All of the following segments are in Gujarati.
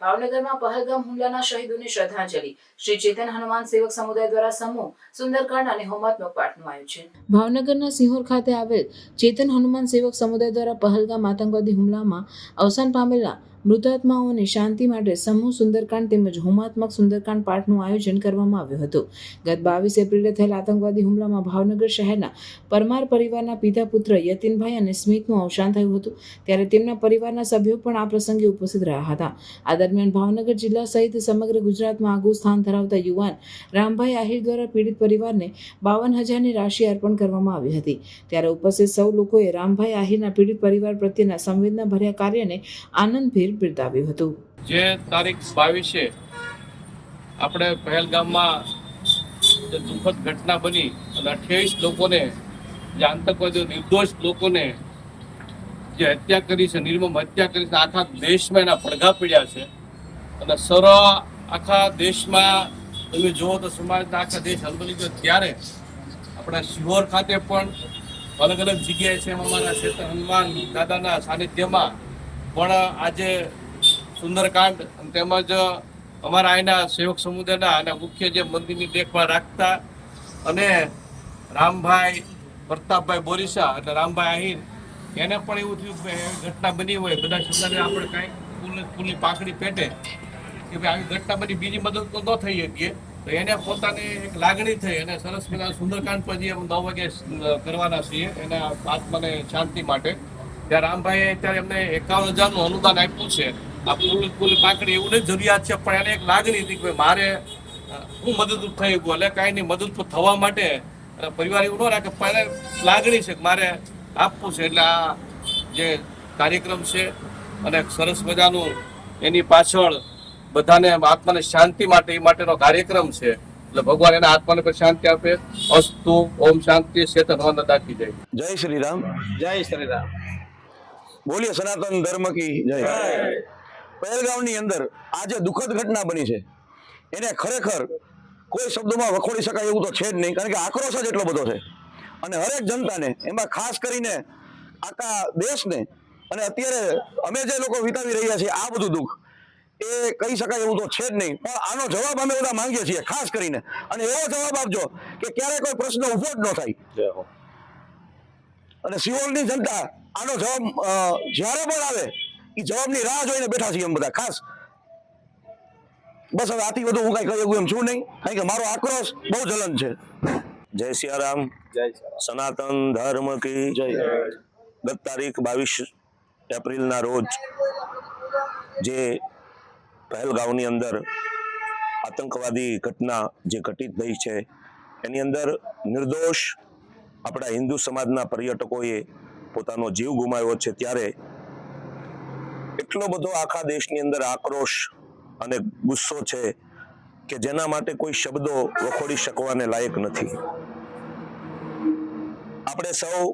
ભાવનગરમાં પહલગામ હુમલાના શહીદોને શ્રદ્ધાંજલિ. શ્રી ચેતન હનુમાન સેવક સમુદાય દ્વારા સમૂહ સુંદરકાંડ અને હોમાત્મક પાઠનું આયોજન. ભાવનગરના સિંહોર ખાતે આવેલ ચેતન હનુમાન સેવક સમુદાય દ્વારા પહલગામ આતંકવાદી હુમલામાં અવસાન પામેલા મૃતાત્માઓની શાંતિ માટે સમૂહ સુંદરકાંડ તેમજ હોમાત્મક સુંદરકાંડ પાઠનું આયોજન કરવામાં આવ્યું હતું. ગત બાવીસ એપ્રિલે થયેલ આતંકવાદી હુમલામાં ભાવનગર શહેરના પરમાર પરિવારના પિતા પુત્ર યતિનભાઈ અને સ્મિતનું અવસાન થયું હતું. ત્યારે તેમના પરિવારના સભ્યો પણ આ પ્રસંગે ઉપસ્થિત રહ્યા હતા. આ દરમિયાન ભાવનગર જિલ્લા સહિત સમગ્ર ગુજરાતમાં આગવું સ્થાન ધરાવતા યુવાન રામભાઈ આહિર દ્વારા પીડિત પરિવારને બાવન હજારની રાશિ અર્પણ કરવામાં આવી હતી. ત્યારે ઉપસ્થિત સૌ લોકોએ રામભાઈ આહિરના પીડિત પરિવાર પ્રત્યેના સંવેદના ભર્યા કાર્યને આનંદભેર બિરદાવ્યું હતું. જે તારીખ બાવીસે આપણે પહેલગામમાં જે દુઃખદ ઘટના બની અને અઠ્યાવીસ લોકોને, જે આતંકવાદીઓ, નિર્દોષ લોકોને જે હત્યા કરી છે, નિર્મમ હત્યા કરી છે, આખા દેશમાં એના પડઘા પડ્યા છે. અને સર, આખા દેશમાં, તમે જુઓ તો સમાજના આખા દેશ હલબલી ગયો. ત્યારે આપણા સિહોર ખાતે પણ અલગ અલગ જગ્યાએ છે, અમારા ક્ષેત્ર હનુમાન દાદાના સાનિધ્યમાં પણ આજે સુંદરકાંડ તેમજ અમારા અહીંના સેવક સમુદાયના અને મુખ્ય જે મંદિરની દેખભાળ રાખતા અને રામભાઈ પ્રતાપભાઈ બોરીસા એટલે રામભાઈ આહિર, એને પણ એવું થયું કે ઘટના બની હોય, બધા સમાજને આપણે કાંઈક ફૂલ ફૂલની પાકડી પેટે કે ભાઈ આવી ઘટના બની, બીજી મદદ તો ન થઈ શકીએ. તો એને પોતાની એક લાગણી થઈ અને સરસ મજા સુંદરકાંડ પછી અમે નવ વાગે કરવાના છીએ એના આત્માને શાંતિ માટે. ત્યાં રામભાઈએ અત્યારે એમને એકાવન હજારનું અનુદાન આપ્યું છે. આ ફૂલ ફૂલ પાંખડી એવું નહીં જરૂરિયાત છે પણ એને એક લાગણી હતી કે મારે હું મદદરૂપ થઈ ગયું એટલે કાંઈ નહીં મદદરૂપ થવા માટે પરિવાર એવું ન રાખે પણ એને લાગણી છે કે મારે આપવું છે. એટલે આ જે કાર્યક્રમ છે અને સરસ મજાનું એની પાછળ બધાને આત્માને શાંતિ માટે એ માટેનો કાર્યક્રમ છે. એટલે ભગવાન એના આત્માને પણ શાંતિ આપે. અસ્તુ ઓમ શાંતિ ચેતન દાખી જાય. જય શ્રી રામ. જય શ્રી રામ. બોલીએ સનાતન ધર્મ કી જય. પહેલગામની અંદર આજે દુઃખદ ઘટના બની છે. એને ખરેખર કોઈ શબ્દોમાં વખોડી શકાય એવું તો છે જ નહીં કારણ કે આક્રોશ જ એટલો બધો છે. અને હરેક જનતાને એમાં ખાસ કરીને આખા દેશને અને અત્યારે અમે જે લોકો વિતાવી રહ્યા છીએ આ બધું દુઃખ એ કહી શકાય એવું તો છે જ નહીં. પણ આનો જવાબ અમે બધા માંગીએ છીએ ખાસ કરીને. અને એવો જવાબ આપજો કે ક્યારે કોઈ પ્રશ્ન ઊભો જ ન થાય. અને સિવોલની જનતા આનો જવાબ જ્યારે પણ આવે એ જવાબની રાહ જોઈને બેઠા છીએ એમ બધા. ખાસ બસ હવે આથી વધુ હું કઈ કહી એમ છું નહીં કારણ કે મારો આક્રોશ બહુ જલન છે. જય સિયારામ. જય સનાતન ધર્મ કી જય. ગત તારીખ બાવીસ એપ્રિલના રોજ જે પહેલગાંવની અંદર આતંકવાદી ઘટના જે ઘટિત થઈ છે એની અંદર નિર્દોષ આપણા હિન્દુ સમાજના પર્યટકોએ પોતાનો જીવ ગુમાવ્યો છે ત્યારે એટલો બધો આખા દેશની અંદર આક્રોશ અને ગુસ્સો છે કે જેના માટે કોઈ શબ્દો વખોડી શકવાને લાયક નથી. આપણે સૌ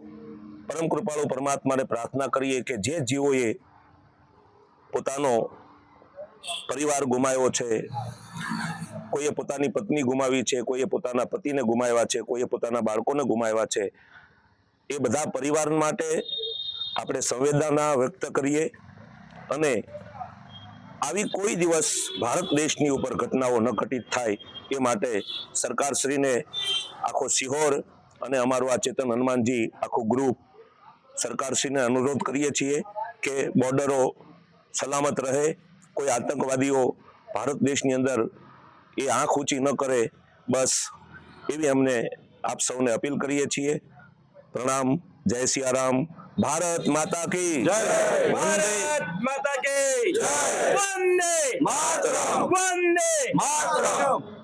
પરમ કૃપાળુ પરમાત્માને પ્રાર્થના કરીએ કે જે જીવોએ પોતાનો પરિવાર ગુમાવ્યો છે કોઈએ પોતાની પત્ની ગુમાવી છે, કોઈએ પોતાના પતિને ગુમાવ્યા છે, કોઈએ પોતાના બાળકોને ગુમાવ્યા છે, એ બધા પરિવાર માટે આપણે સંવેદના વ્યક્ત કરીએ અને આવી કોઈ દિવસ ભારત દેશની ઉપર ઘટનાઓ ન ઘટિત થાય એ માટે સરકારશ્રીને આખો સિહોર અને અમારું આ ચેતન હનુમાનજી આખું ગ્રુપ સરકારશ્રીને અનુરોધ કરીએ છીએ કે બોર્ડરો સલામત રહે, કોઈ આતંકવાદીઓ ભારત દેશની અંદર એ આંખ ઊંચી ન કરે બસ એવી અમને આપ સૌને અપીલ કરીએ છીએ. પ્રણામ જય સિયારામ. ભારત માતા કી જય. ભારત માતા કી વંદે. માતરમ. વંદે. માતરમ.